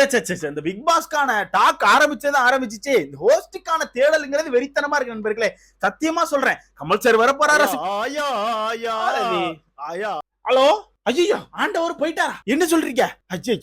இந்த big பாஸ்க்கான talk ஆரம்பிச்சது ஆரம்பிச்சிச்சு. இந்த ஹோஸ்டுக்கான தேடலுங்கிறது வெறித்தனமா இருக்கு நண்பர்களே. சத்தியமா சொல்றேன். கமல் சார் வர போறாரா? ஆயா ஆயா ஹலோ? ஐயோ ஆண்டவர் போயிட்டாரா? என்ன சொல்றீங்க? அச்சே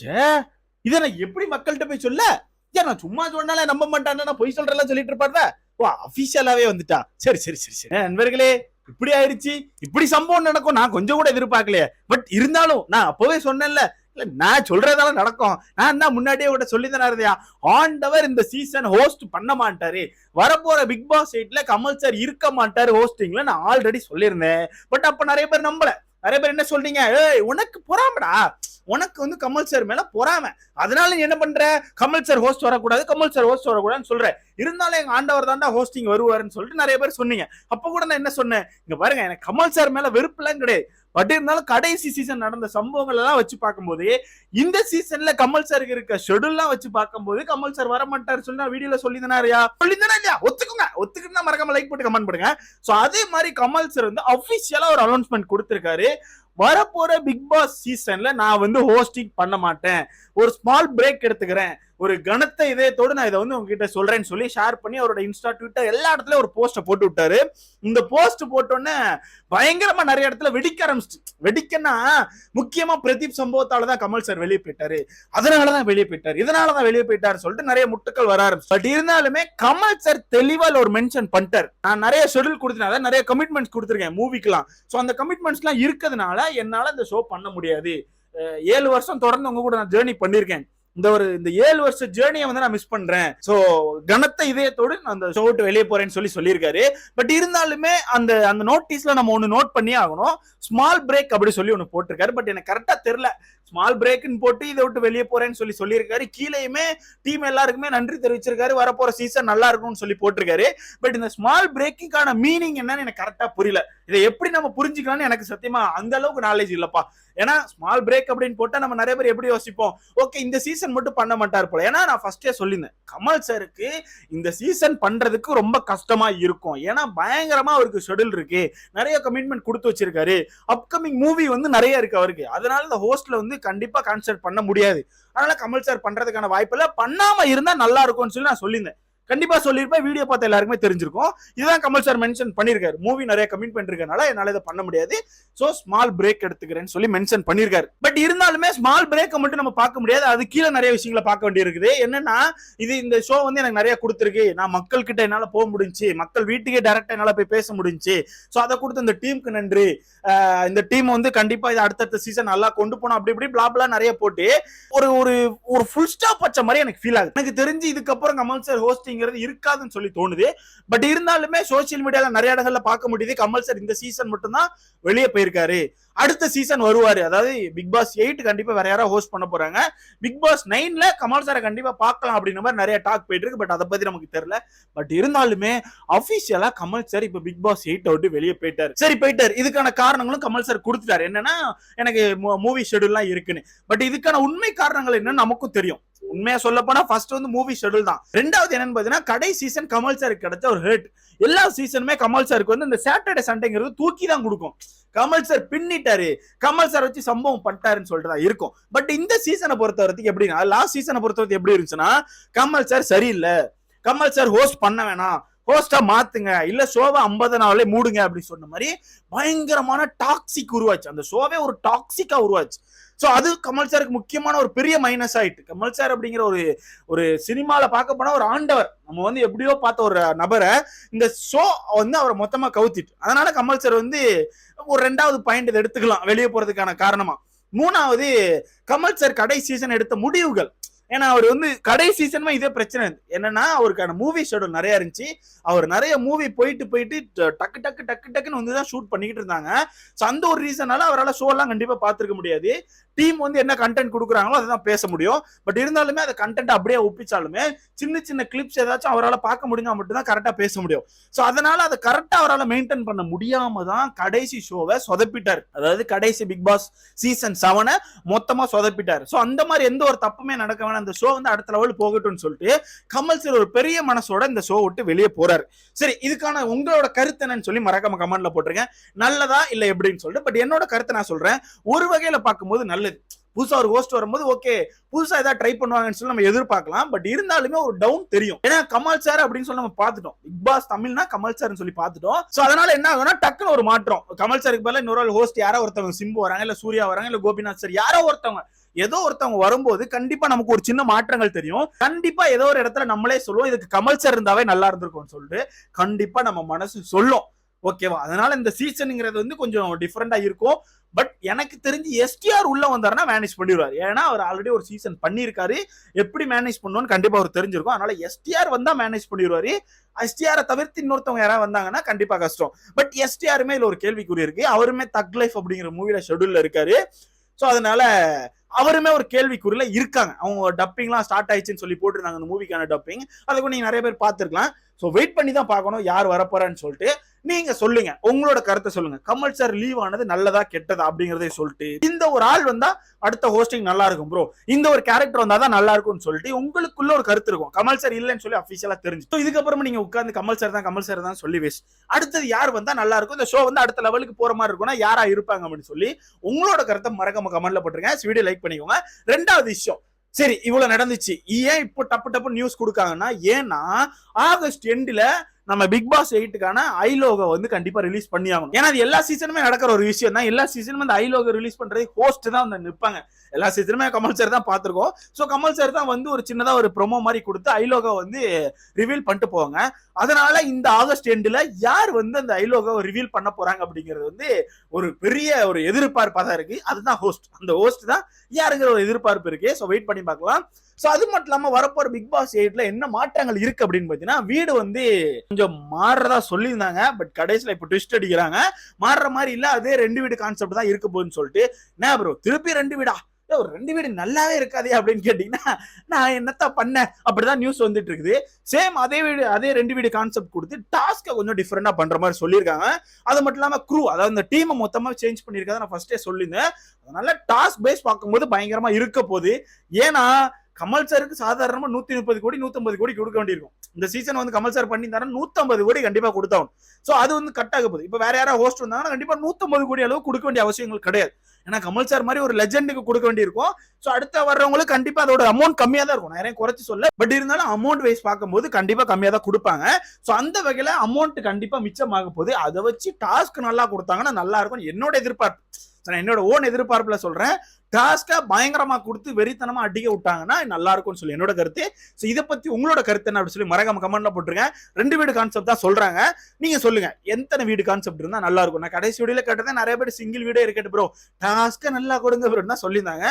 இத நான் எப்படி மக்கள்கிட்ட போய் சொல்ல? ஏன் நான் சும்மா சொன்னாலே நம்ப மாட்டானே நான் பொய் சொல்றேன் சொல்லிட்டு இருப்பாருல. ஓ அபிஷியலாவே வந்துட்டா. சரி சரி சரி சரி. நண்பர்களே இப்படி ஆயிருச்சு. இப்படி சம்பவம் நடக்கும். நான் கொஞ்சம் கூட எதிர்பார்க்கலையே. பட் இருந்தாலும் நான் அப்பவே சொன்னேன்ல நான் சொல்றதால நடக்கும். நான் தான் முன்னாடியே கூட சொல்லி இருந்தியா ஆண்டவர் இந்த சீசன் ஹோஸ்ட் பண்ண மாட்டாரு. வரப்போற பிக் பாஸ் எயிட்ல கமல் சார் இருக்க மாட்டாரு ஹோஸ்டிங்ல நான் ஆல்ரெடி சொல்லியிருந்தேன். பட் அப்ப நிறைய பேர் நம்பல. நிறைய பேர் என்ன சொல்றீங்க? ஏய் உனக்கு பொறாமடா. உனக்கு வந்து கமல் சார் மேல பொறாம. அதனால நீ என்ன பண்ற? கமல் சார் ஹோஸ்ட் வரக்கூடாது. கமல் சார் ஹோஸ்ட் வரக்கூடாதுன்னு சொல்ற. இருந்தாலும் எங்க ஆண்டவர் தாண்டா ஹோஸ்டிங் வருவாருன்னு சொல்லிட்டு நிறைய பேர் சொன்னீங்க. அப்ப கூட நான் என்ன சொன்னேன்? இங்க பாருங்க எனக்கு கமல் சார் மேல வெறுப்புலாம் கிடையாது. பட் இருந்தாலும் கடைசி சீசன் நடந்த சம்பவங்கள் எல்லாம் வச்சு பார்க்கும்போது இந்த சீசன்ல கமல் சாருக்கு இருக்க ஷெடியூல்லாம் வச்சு பார்க்கும்போது கமல் சார் வர மாட்டார் சொல்லி நான் வீடியோல சொல்லி தானே சொல்லி தானே இல்லையா? ஒத்துக்குங்க. ஒத்துக்கிட்டு மறக்காம லைக் போட்டு கமெண்ட் பண்ணுங்க சோ அதே மாதிரி கமல் சார் வந்து அபிஷியலா ஒரு அனௌன்ஸ்மெண்ட் கொடுத்திருக்காரு. வரப்போற பிக் பாஸ் சீசன்ல நான் வந்து ஹோஸ்டிங் பண்ண மாட்டேன். ஒரு ஸ்மால் பிரேக் எடுத்துக்கிறேன். ஒரு கனத்த இதயத்தோடு நான் இதை வந்து உங்ககிட்ட சொல்றேன்னு சொல்லி ஷேர் பண்ணி அவரோட இன்ஸ்டா ட்விட்டர் எல்லா இடத்துலயும் ஒரு போஸ்ட்டை போட்டு விட்டாரு. இந்த போஸ்ட் போட்டோன்னே பயங்கரமா நிறைய இடத்துல வெடிக்க ஆரம்பிச்சு வெடிக்கன்னா முக்கியமா பிரதீப் சம்பவத்தால தான் கமல் சார் வெளியே போயிட்டாரு. அதனாலதான் வெளியே போயிட்டாரு. இதனாலதான் வெளியே போயிட்டாரு சொல்லிட்டு நிறைய முட்டுக்கள் வர ஆரம்பிச்சு. பட் இருந்தாலுமே கமல் சார் தெளிவால் ஒரு மென்ஷன் பண்ணிட்டார். நான் நிறைய ஷெடியூல் கொடுத்தேன் நிறைய கமிட்மெண்ட்ஸ் கொடுத்துருக்கேன் மூவிக்கெல்லாம் ஸோ அந்த கமிட்மெண்ட்ஸ் எல்லாம் இருக்கிறதுனால என்னால இந்த ஷோ பண்ண முடியாது. ஏழு வருஷம் தொடர்ந்து உங்க கூட நான் ஜேர்னி பண்ணிருக்கேன் இந்த ஒரு இந்த ஏழு வருஷ ஜேர்னியை வந்து நான் மிஸ் பண்றேன். ஸோ கனத்த இதயத்தோடு நான் அந்த ஷோ விட்டு வெளியே போறேன்னு சொல்லி சொல்லியிருக்காரு. பட் இருந்தாலுமே அந்த அந்த நோட்டீஸ்ல நம்ம ஒன்னு நோட் பண்ணியே ஆகணும். ஸ்மால் பிரேக் அப்படி சொல்லி ஒன்னு போட்டிருக்காரு. பட் எனக்கு கரெக்டாக தெரியல. ஸ்மால் பிரேக்னு போட்டு இதை விட்டு வெளியே போறேன்னு சொல்லி சொல்லியிருக்காரு. கீழேயுமே டீம் எல்லாருக்குமே நன்றி தெரிவிச்சிருக்காரு. வரப்போற சீசன் நல்லா இருக்கும்னு சொல்லி போட்டிருக்காரு. பட் இந்த ஸ்மால் பிரேக்கிங்கான மீனிங் என்னன்னு எனக்கு கரெக்டா புரியல. இதை எப்படி நம்ம புரிஞ்சுக்கலாம்னு எனக்கு சத்தியமா அந்த அளவுக்கு நாலேஜ் இல்லப்பா. ஏன்னா ஸ்மால் பிரேக் அப்படின்னு போட்டா நம்ம நிறைய பேர் எப்படி யோசிப்போம்? ஓகே இந்த சீசன் மட்டும் பண்ண மாட்டார் போல. ஏன்னா நான் ஃபர்ஸ்டே சொல்லியிருந்தேன். கமல் சாருக்கு இந்த சீசன் பண்றதுக்கு ரொம்ப கஷ்டமா இருக்கும். ஏன்னா பயங்கரமா அவருக்கு ஷெடியூல் இருக்கு. நிறைய கமிட்மெண்ட் கொடுத்து வச்சிருக்காரு. அப்கமிங் மூவி வந்து நிறைய இருக்கு அவருக்கு. அதனால இந்த ஹோஸ்ட்ல வந்து கண்டிப்பா கான்செர்ட் பண்ண முடியாது. அதனால கமல் சார் பண்றதுக்கான வாய்ப்பு இல்லை. பண்ணாம இருந்தா நல்லா இருக்கும்னு சொல்லி நான் சொல்லியிருந்தேன். கண்டிப்பா சொல்லியிருப்பேன். வீடியோ பார்த்த எல்லாருக்குமே தெரிஞ்சிருக்கும். இதுதான் கமல் சார் மென்ஷன் பண்ணியிருக்காரு. மூவி நிறைய கமிட்மெண்ட் பண்ணிருக்கனால என்னால் இதை பண்ண முடியாது. ஸோ ஸ்மால் பிரேக் எடுத்துக்கிறேன்னு சொல்லி மென்ஷன் பண்ணியிருக்காரு. பட் இருந்தாலுமே ஸ்மால் பிரேக்கை மட்டும் நம்ம பார்க்க முடியாது. அது கீழே நிறைய விஷயங்களை பார்க்க வேண்டியிருக்குது. என்னன்னா இது இந்த ஷோ வந்து எனக்கு நிறைய கொடுத்துருக்கு. நான் மக்கள் கிட்ட என்னால் போக முடிஞ்சுச்சு மக்கள் வீட்டுக்கே டைரக்டா என்னால் போய் பேச முடிஞ்சுச்சு ஸோ அதை கொடுத்த இந்த டீமுக்கு நன்றி. இந்த டீம் வந்து கண்டிப்பா இது அடுத்தடுத்த சீசன் நல்லா கொண்டு போனோம் அப்படி இப்படி பிளாப்லாம் நிறைய போட்டு ஒரு ஒரு ஒரு ஃபுல் ஸ்டாப் வச்ச மாதிரி எனக்கு ஃபீல் ஆகுது. எனக்கு தெரிஞ்சு இதுக்கப்புறம் கமல் சார் ஹோஸ்டிங் அப்படிங்கிறது இருக்காதுன்னு சொல்லி தோணுது. பட் இருந்தாலுமே சோசியல் மீடியால நிறைய இடங்கள்ல பார்க்க முடியுது. கமல் சார் இந்த சீசன் மட்டும்தான் வெளியே போயிருக்காரு. அடுத்த சீசன் வருவாரு. அதாவது பிக் பாஸ் எயிட் கண்டிப்பா வேற யாராவது ஹோஸ்ட் பண்ண போறாங்க. பிக் பாஸ் நைன்ல கமல் சாரை கண்டிப்பா பார்க்கலாம் அப்படின்ற மாதிரி நிறைய டாக் போயிட்டு இருக்கு. பட் அதை பத்தி நமக்கு தெரியல. பட் இருந்தாலுமே அபிஷியலா கமல் சார் இப்ப பிக் பாஸ் எயிட் விட்டு வெளியே போயிட்டாரு. சரி போயிட்டாரு. இதுக்கான காரணங்களும் கமல் சார் கொடுத்துட்டாரு. என்னன்னா எனக்கு மூவி ஷெடியூல்லாம் இருக்குன்னு. பட் இதுக்கான உண்மை காரணங்கள் என்னன்னு நமக்கும் தெரியும். உண்மையா சொல்ல போனா ஃபர்ஸ்ட் வந்து மூவி ஷெடியூல் தான். ரெண்டாவது என்னன்னு பாத்தீங்கன்னா கடை சீசன் கமல் சாருக்கு கிடைச்ச ஒரு ஹேட் எல்லா சீசனுமே கமல் சாருக்கு வந்து இந்த சாட்டர்டே சண்டேங்கிறது தூக்கி தான் கொடுக்கும். கமல் சார் பின்னிட்டாரு. கமல் சார் வச்சு சம்பவம் பண்ணிட்டாருன்னு சொல்லிட்டு தான் இருக்கும். பட் இந்த சீசனை பொறுத்த வரைக்கும் எப்படின்னா லாஸ்ட் சீசனை பொறுத்த வரைக்கும் எப்படி இருந்துச்சுன்னா கமல் சார் சரியில்லை. கமல் சார் ஹோஸ்ட் பண்ண வேணாம். ஹோஸ்டா மாத்துங்க. இல்ல ஷோவை ஐம்பது நாளே மூடுங்க அப்படின்னு சொன்ன மாதிரி பயங்கரமான டாக்ஸிக் உருவாச்சு. அந்த ஷோவே ஒரு டாக்ஸிக்கா உருவாச்சு. ஸோ அது கமல் சாருக்கு முக்கியமான ஒரு பெரிய மைனஸ் ஆயிட்டு. கமல் சார் அப்படிங்கிற ஒரு ஒரு சினிமாவில் பார்க்க போனால் ஒரு ஆண்டவர். நம்ம வந்து எப்படியோ பார்த்த ஒரு நபரை இந்த ஷோ வந்து அவரை மொத்தமாக கவுத்திட்டு. அதனால கமல் சார் வந்து ஒரு ரெண்டாவது பாயிண்ட் இதை எடுத்துக்கலாம். வெளியே போகிறதுக்கான காரணமாக மூணாவது கமல் சார் கடை சீசன் எடுத்த முடிவுகள். ஏன்னா அவர் வந்து கடை சீசனுமே இதே பிரச்சனை. என்னன்னா அவருக்கான மூவி ஷெடியூல் நிறைய இருந்துச்சு. அவர் நிறைய மூவி போயிட்டு போயிட்டு டக்கு டக்கு டக்கு டக்குன்னு வந்து தான் ஷூட் பண்ணிக்கிட்டு இருந்தாங்க. ஸோ அந்த ஒரு ரீசனால அவரால் ஷோலாம் கண்டிப்பாக பார்த்துருக்க முடியாது. டீம் வந்து என்ன கண்டென்ட் கொடுக்குறாங்களோ அதை தான் பேச முடியும். பட் இருந்தாலுமே அதை கண்டென்ட் அப்படியே ஒப்பிச்சாலுமே சின்ன சின்ன கிளிப்ஸ் ஏதாச்சும் அவரால் பார்க்க முடிஞ்சா மட்டும்தான் கரெக்டாக பேச முடியும். ஸோ அதனால அதை கரெக்டாக அவரால் மெயின்டைன் பண்ண முடியாம தான் கடைசி ஷோவை சொதப்பிட்டார். அதாவது கடைசி பிக் பாஸ் சீசன் செவனை மொத்தமாக சொதப்பிட்டார். ஸோ அந்த மாதிரி எந்த ஒரு தப்புமே நடக்க வேணாம் அந்த ஷோ வந்து அடுத்த லெவல் போகட்டும்னு சொல்லிட்டு கமல் சார் ஒரு பெரிய மனசோட இந்த ஷோ விட்டு வெளியே போறாரு. சரி இதுக்கான உங்களோட கருத்து என்னன்னு சொல்லி மறக்காம கமெண்ட்ல போட்டிருக்கேன் நல்லதா இல்ல எப்படின்னு சொல்லிட்டு பட் என்னோட கருத்தை நான் சொல்றேன். ஒரு வகையில பார்க்கும்போது நல்லது. புதுசா ஒரு ஹோஸ்ட் வரும்போது ஓகே புதுசா ஏதாவது ட்ரை பண்ணுவாங்கன்னு சொல்லி நம்ம எதிர்பார்க்கலாம். பட் இருந்தாலுமே ஒரு டவுன் தெரியும். ஏன்னா கமல் சார் அப்படின்னு சொல்லி நம்ம பார்த்துட்டோம். பிக் பாஸ் தமிழ்னா கமல் சார்னு சொல்லி பார்த்துட்டோம். சோ அதனால என்ன ஆகும்னா டக்குன்னு ஒரு மாற்றம். கமல் சாருக்கு பதிலாக இன்னொரு ஹோஸ்ட் யாரோ ஒருத்தவங்க சிம்பு வராங்க இல்ல சூர்யா வராங்க இல்ல கோபிநாத் சார் யாரோ ஒருத்தவங்க. ஏதோ ஒருத்தவங்க வரும்போது கண்டிப்பா நமக்கு ஒரு சின்ன மாற்றங்கள் தெரியும். கண்டிப்பா ஏதோ ஒரு இடத்துல நம்மளே சொல்லுவோம் இதுக்கு கமல் சார் இருந்தாவே நல்லா இருந்திருக்கும்னு சொல்லிட்டு கண்டிப்பா நம்ம மனசு சொல்லும். ஓகேவா அதனால இந்த சீசனுங்கிறது வந்து கொஞ்சம் டிஃப்ரெண்டா இருக்கும். பட் எனக்கு தெரிஞ்சு எஸ்டிஆர் உள்ள வந்தாருன்னா மேனேஜ் பண்ணிடுவார். ஏன்னா அவர் ஆல்ரெடி ஒரு சீசன் பண்ணியிருக்காரு. எப்படி மேனேஜ் பண்ணணும்னு கண்டிப்பா அவர் தெரிஞ்சிருக்கும். அதனால எஸ்டிஆர் வந்தா மேனேஜ் பண்ணிடுவாரு. எஸ்டிஆரை தவிர்த்து இன்னொருத்தவங்க யாராவது வந்தாங்கன்னா கண்டிப்பா கஷ்டம். பட் எஸ்டிஆருமே இதுல ஒரு கேள்விக்குறி இருக்கு. அவருமே தக் லைஃப் அப்படிங்கிற மூவில ஷெடியூல்ல இருக்காரு. ஸோ அதனால அவருமே ஒரு கேள்விக்குறியில இருக்காங்க. அவங்க டப்பிங்லாம் ஸ்டார்ட் ஆயிடுச்சுன்னு சொல்லி போட்டிருந்தாங்க அந்த மூவிக்கான டப்பிங் அதை கூட நீங்க நிறைய பேர் பார்த்துருக்கலாம். ஸோ வெயிட் பண்ணி தான் பார்க்கணும் யார் வரப்போறான்னு சொல்லிட்டு நீங்க சொல்லுங்க. உங்களோட கருத்தை சொல்லுங்க. கமல் சார் லீவ் ஆனது நல்லதா கெட்டதா அப்படிங்கறதே சொல்லிட்டு இந்த ஒரு ஆள் வந்தா அடுத்த ஹோஸ்டிங் நல்லா இருக்கும் ப்ரோ இந்த ஒரு கேரக்டர் வந்தா தான் நல்லா இருக்கும்னு சொல்லிட்டு உங்களுக்குள்ள ஒரு கருத்து இருக்கும். கமல் சார் இல்லைன்னு சொல்லி அஃபிஷியலா தெரிஞ்சு. இதுக்கப்புறமா நீங்க உட்காந்து கமல் சார் தான் கமல் சார் தான் சொல்லி வேஸ்ட் அடுத்தது யார் வந்தா நல்லா இருக்கும்? இந்த ஷோ வந்து அடுத்த லெவலுக்கு போற மாதிரி இருக்கும்னா யாரா இருப்பாங்க அப்படின்னு சொல்லி உங்களோட கருத்தை மறக்காம கமெண்ட்ல போட்டுருங்க. வீடியோ லைக் பண்ணிக்கோங்க. ரெண்டாவது விஷயம் சரி இவ்வளவு நடந்துச்சு. ஏன் இப்போ டப்பு டப்பு நியூஸ் கொடுக்காங்கன்னா ஏன்னா ஆகஸ்ட் எண்டில் நம்ம பிக் பாஸ் எயிட்டுக்கான ஐ லோகோ வந்து கண்டிப்பா ரிலீஸ் பண்ணி ஆகணும் ஏன்னா அது எல்லா சீசனுமே நடக்கிற ஒரு விஷயம் தான். எல்லா சீசனுமே அந்த ஐ லோகோ ரிலீஸ் பண்றது ஹோஸ்ட் தான் வந்து நிற்பாங்க எல்லா சீசனுமே கமல் சார் தான் பார்த்துருக்கோம். ஸோ கமல் சார் தான் வந்து ஒரு சின்னதா ஒரு ப்ரோமோ மாதிரி கொடுத்து ஐ லோகோ வந்து ரிவீல் பண்ணிட்டு போவாங்க. அதனால இந்த ஆகஸ்ட் எண்டில் யார் வந்து அந்த ஐ லோகோ ரிவீல் பண்ண போறாங்க அப்படிங்கிறது வந்து ஒரு பெரிய ஒரு எதிர்பார்ப்பாக தான் இருக்கு. அதுதான் ஹோஸ்ட் அந்த ஹோஸ்ட் தான் யாருங்கிற ஒரு எதிர்பார்ப்பு இருக்கு. ஸோ வெயிட் பண்ணி பார்க்கலாம். ஸோ அது மட்டும் இல்லாமல் வரப்போற பிக் பாஸ் எயிட்ல என்ன மாற்றங்கள் இருக்கு அப்படின்னு பார்த்தீங்கன்னா வீடு வந்து கொஞ்சம் மாறுறதா சொல்லியிருந்தாங்க. பட் கடைசியில் இப்போ ட்விஸ்ட் அடிக்கிறாங்க. மாறுற மாதிரி இல்லை அதே ரெண்டு வீடு கான்செப்ட் தான் இருக்க போகுதுன்னு சொல்லிட்டு என்ன ப்ரோ திருப்பி ரெண்டு வீடா? ஒரு ரெண்டு வீடு நல்லாவே இருக்காதே அப்படின்னு கேட்டீங்கன்னா நான் என்னத்த பண்ணேன்? அப்படிதான் நியூஸ் வந்துட்டு இருக்குது. சேம் அதே வீடு அதே ரெண்டு வீடு கான்செப்ட் கொடுத்து டாஸ்க்கை கொஞ்சம் டிஃப்ரெண்டா பண்ற மாதிரி சொல்லியிருக்காங்க. அது மட்டும் இல்லாம க்ரூ அதாவது இந்த டீமை மொத்தமா சேஞ்ச் பண்ணியிருக்காத நான் ஃபர்ஸ்டே சொல்லியிருந்தேன். அதனால டாஸ்க் பேஸ் பார்க்கும்போது பயங்கரமா இருக்க போகுது. ஏன்னா கமல் சாருக்கு சாதாரணமா நூத்தி முப்பது கோடி நூத்தம்பது கோடி கொடுக்க வேண்டியிருக்கும். இந்த சீசன் வந்து கமல் சார் பண்ணியிருந்தாரு நூத்தம்பது கோடி கண்டிப்பா கொடுத்தாகணும். சோ அது வந்து கட் ஆக போகுது. இப்ப வேற யாராவது ஹோஸ்ட் வந்தாங்கன்னா கண்டிப்பா நூத்தம்பது கோடி அளவு கொடுக்க வேண்டிய அவசியங்கள் கிடையாது. ஏன்னா கமல் சார் மாதிரி ஒரு லெஜெண்டுக்கு கொடுக்க வேண்டியிருக்கும். சோ அடுத்த வர்றவங்களுக்கு கண்டிப்பா அதோட அமௌண்ட் கம்மியா தான் இருக்கும். நிறைய யாரையும் குறைச்சு சொல்ல பட் இருந்தாலும் அமௌண்ட் வைஸ் பார்க்கும்போது கண்டிப்பா கம்மியா தான் கொடுப்பாங்க. சோ அந்த வகையில அமௌண்ட் கண்டிப்பா மிச்சமாக போகுது. அதை வச்சு டாஸ்க் நல்லா கொடுத்தாங்கன்னா நல்லா இருக்கும் என்னோட எதிர்பார்ப்பு. நான் என்னோட ஓன் எதிர்பார்ப்புல சொல்றேன். டாஸ்கை பயங்கரமா கொடுத்து வெறித்தனமா அடிக்க விட்டாங்கன்னா நல்லா இருக்கும்னு சொல்லி என்னோட கருத்து. ஸோ இதை பத்தி உங்களோட கருத்து என்ன அப்படின்னு சொல்லி மறக்காம கமெண்ட்ல போட்டுருங்க. ரெண்டு வீடு கான்செப்ட் தான் சொல்றாங்க. நீங்க சொல்லுங்க எத்தனை வீடு கான்செப்ட் இருந்தால் நல்லா இருக்கும்? நான் கடைசி வீடியோல கேட்டதே நிறைய பேர் சிங்கிள் வீடே இருக்கட்டு ப்ரோ டாஸ்க்கை நல்லா கொடுங்க ப்ரோ தான் சொல்லியிருந்தாங்க.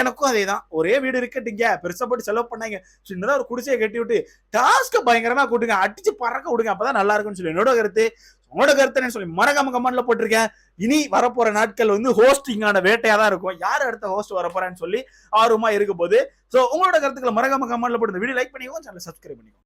எனக்கும் அதே தான் ஒரே வீடு இருக்கட்டுங்க பெருசாக போட்டு செலவு பண்ணாங்க. சின்னதாக ஒரு குடிசையை கட்டி விட்டு டாஸ்க்கை பயங்கரமா கூட்டுங்க. அடிச்சு பறக்க விடுங்க. அப்பதான் நல்லா இருக்கும்னு சொல்லி என்னோட கருத்து. உங்களோட கருத்து என்ன சொல்லி மறக்காம கமெண்ட்ல போட்டிருக்கேன். இனி வரப்போற நாட்கள் வந்து ஹோஸ்டிங்கான வேட்டையா தான் இருக்கும். யார் அடுத்த ஹோஸ்ட் வரப்போறான்னு சொல்லி ஆர்வமா இருக்க போது சோ உங்களோட கருத்துக்களை மறக்காம கமெண்ட்ல போட்டு இந்த வீடியோ லைக் பண்ணிக்கோங்க சேனல் சப்ஸ்கிரைப் பண்ணிக்கோங்க.